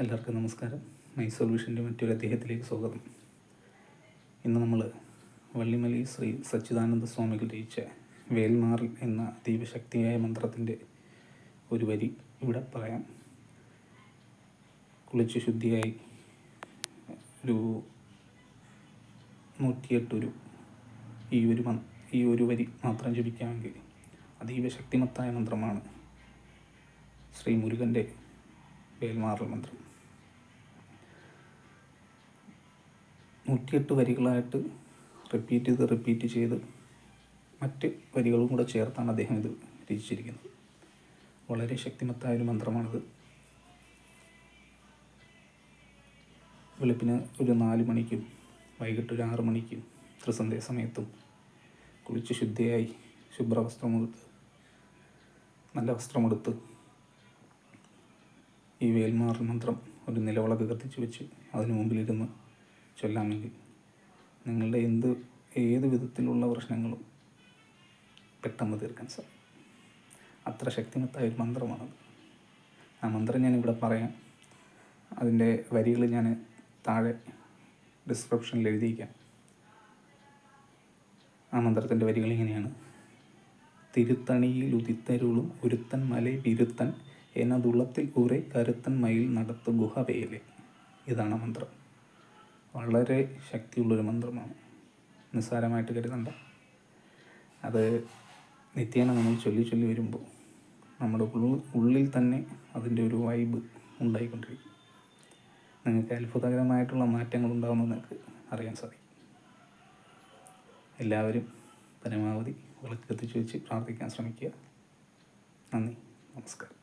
എല്ലാവർക്കും നമസ്കാരം. മൈ സൊല്യൂഷന്റെ മറ്റൊരു അദ്ദേഹത്തിലേക്ക് സ്വാഗതം. ഇന്ന് നമ്മൾ വള്ളിമലി ശ്രീ സച്ചിദാനന്ദ സ്വാമികൾ രചിച്ച വേൽമാറിൽ എന്ന ദൈവശക്തിയായ മന്ത്രത്തിന്റെ ഒരു വരി ഇവിടെ പറയാം. കുളിച്ച് ശുദ്ധിയായി ഒരു നൂറ്റിയെട്ടൊരു ഈ ഒരു ഈ ഒരു വരി മാത്രം ജപിക്കാമെങ്കിൽ അതീവ ശക്തിമത്തായ മന്ത്രമാണ് ശ്രീ മുരുകന്റെ വേൽമാറൽ മന്ത്രം. നൂറ്റിയെട്ട് വരികളായിട്ട് റിപ്പീറ്റ് ചെയ്ത് റിപ്പീറ്റ് ചെയ്ത് മറ്റ് വരികളും കൂടെ ചേർത്താണ് അദ്ദേഹം ഇത് രചിച്ചിരിക്കുന്നത്. വളരെ ശക്തിമത്തായ ഒരു മന്ത്രമാണിത്. വെളുപ്പിന് ഒരു നാല് മണിക്കും വൈകിട്ട് ഒരു ആറ് മണിക്കും ത്രിസന്ധ്യ സമയത്തും കുളിച്ച് ശുദ്ധിയായി ശുഭ്രവസ്ത്രമെടുത്ത് നല്ല വസ്ത്രമെടുത്ത് ഈ വേൽമാറിൽ മന്ത്രം ഒരു നിലവിളക്ക് കത്തിച്ച് വെച്ച് അതിനു മുമ്പിലിരുന്ന് ചൊല്ലാമെങ്കിൽ നിങ്ങളുടെ എന്ത് ഏത് വിധത്തിലുള്ള പ്രശ്നങ്ങളും പെട്ടെന്ന് തീർക്കാൻ സാധിക്കും. അത്ര ശക്തിമത്തായ ഒരു മന്ത്രമാണത്. ആ മന്ത്രം ഞാനിവിടെ പറയാം. അതിന്റെ വരികൾ ഞാൻ താഴെ ഡിസ്ക്രിപ്ഷനിൽ എഴുതിയിരിക്കാം. ആ മന്ത്രത്തിന്റെ വരികൾ ഇങ്ങനെയാണ്. തിരുത്തണിയിൽ ഉദിത്തരുളും ഒരുത്തൻ മലൈ വിരുത്തൻ എന്നതുള്ളത്തിൽ കുറെ കരുത്തൻ മയിൽ നടത്തു ഗുഹവേലെ ഇതാണ് ആ മന്ത്രം. വളരെ ശക്തിയുള്ളൊരു മന്ത്രമാണ്. നിസ്സാരമായിട്ട് കരുതണ്ട. അത് നിത്യേന നമ്മൾ ചൊല്ലി ചൊല്ലി വരുമ്പോൾ നമ്മുടെ ഉള്ളിൽ തന്നെ അതിന്റെ ഒരു വൈബ് ഉണ്ടായിക്കൊണ്ടിരിക്കും. നിങ്ങൾക്ക് അത്ഭുതകരമായിട്ടുള്ള മാറ്റങ്ങൾ ഉണ്ടാകുമെന്ന് നിങ്ങൾക്ക് അറിയാൻ സാധിക്കും. എല്ലാവരും പരമാവധി വിളക്ക് കത്തിച്ച് വെച്ച് പ്രാർത്ഥിക്കാൻ ശ്രമിക്കുക. നന്ദി. നമസ്കാരം.